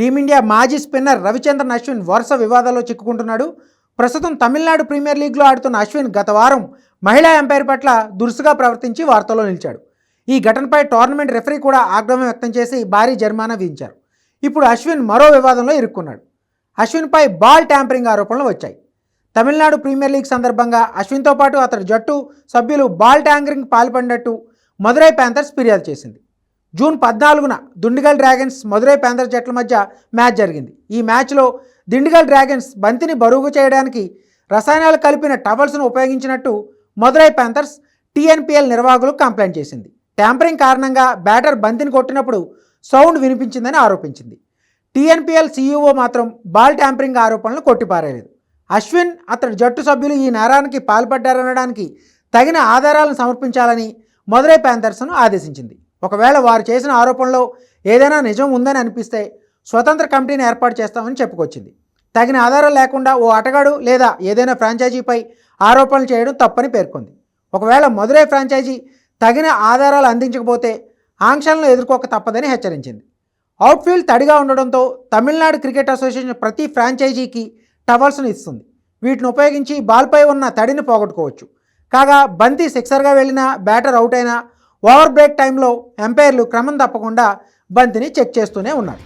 Team India మాజీ spinner Ravichandran Ashwin వరుస వివాదాల్లో చిక్కుకుంటున్నాడు. ప్రస్తుతం తమిళనాడు ప్రీమియర్ లీగ్లో ఆడుతున్న అశ్విన్ గత వారం మహిళా ఎంపైర్ పట్ల దురుసుగా ప్రవర్తించి వార్తల్లో నిలిచాడు. ఈ ఘటనపై టోర్నమెంట్ రెఫరీ కూడా ఆగ్రహం వ్యక్తం చేసి భారీ జరిమానా విధించారు. ఇప్పుడు అశ్విన్ మరో వివాదంలో ఇరుక్కున్నాడు. అశ్విన్పై బాల్ ట్యాంపరింగ్ ఆరోపణలు వచ్చాయి. తమిళనాడు ప్రీమియర్ లీగ్ సందర్భంగా అశ్విన్తో పాటు అతడి జట్టు సభ్యులు బాల్ ట్యాంకరింగ్ పాల్పడినట్టు మదురై ప్యాంథర్స్ ఫిర్యాదు చేసింది. జూన్ పద్నాలుగున దుండిగల్ డ్రాగన్స్ మదురై ప్యాంథర్స్ జట్ల మధ్య మ్యాచ్ జరిగింది. ఈ మ్యాచ్లో దిండిగల్ డ్రాగన్స్ బంతిని బరువు చేయడానికి రసాయనాలు కలిపిన టవల్స్ను ఉపయోగించినట్టు మధురై ప్యాంథర్స్ టీఎన్పిఎల్ నిర్వాహకులు కంప్లైంట్ చేసింది. ట్యాంపరింగ్ కారణంగా బ్యాటర్ బంతిని కొట్టినప్పుడు సౌండ్ వినిపించిందని ఆరోపించింది. టీఎన్పిఎల్ సీఈఓ మాత్రం బాల్ ట్యాంపరింగ్ ఆరోపణలు కొట్టిపారేలేదు. అశ్విన్ అతడి జట్టు సభ్యులు ఈ నేరానికి పాల్పడ్డారనడానికి తగిన ఆధారాలను సమర్పించాలని మధురై ప్యాంథర్స్ను ఆదేశించింది. ఒకవేళ వారు చేసిన ఆరోపణలో ఏదైనా నిజం ఉందని అనిపిస్తే స్వతంత్ర కమిటీని ఏర్పాటు చేస్తామని చెప్పుకొచ్చింది. తగిన ఆధారాలు లేకుండా ఓ ఆటగాడు లేదా ఏదైనా ఫ్రాంచైజీపై ఆరోపణలు చేయడం తప్పని పేర్కొంది. ఒకవేళ మదురై ఫ్రాంచైజీ తగిన ఆధారాలు అందించకపోతే ఆంక్షలను ఎదుర్కోక తప్పదని హెచ్చరించింది. అవుట్ఫీల్డ్ తడిగా ఉండడంతో తమిళనాడు క్రికెట్ అసోసియేషన్ ప్రతి ఫ్రాంచైజీకి టవల్స్ను ఇస్తుంది. వీటిని ఉపయోగించి బాల్పై ఉన్న తడిని పోగొట్టుకోవచ్చు. కాగా బంతి సిక్సర్గా వెళ్ళినా బ్యాటర్ అవుట్ అయినా ఓవర్ బ్రేక్ టైంలో ఎంపైర్లు క్రమం తప్పకుండా బంతిని చెక్ చేస్తూనే ఉన్నారు.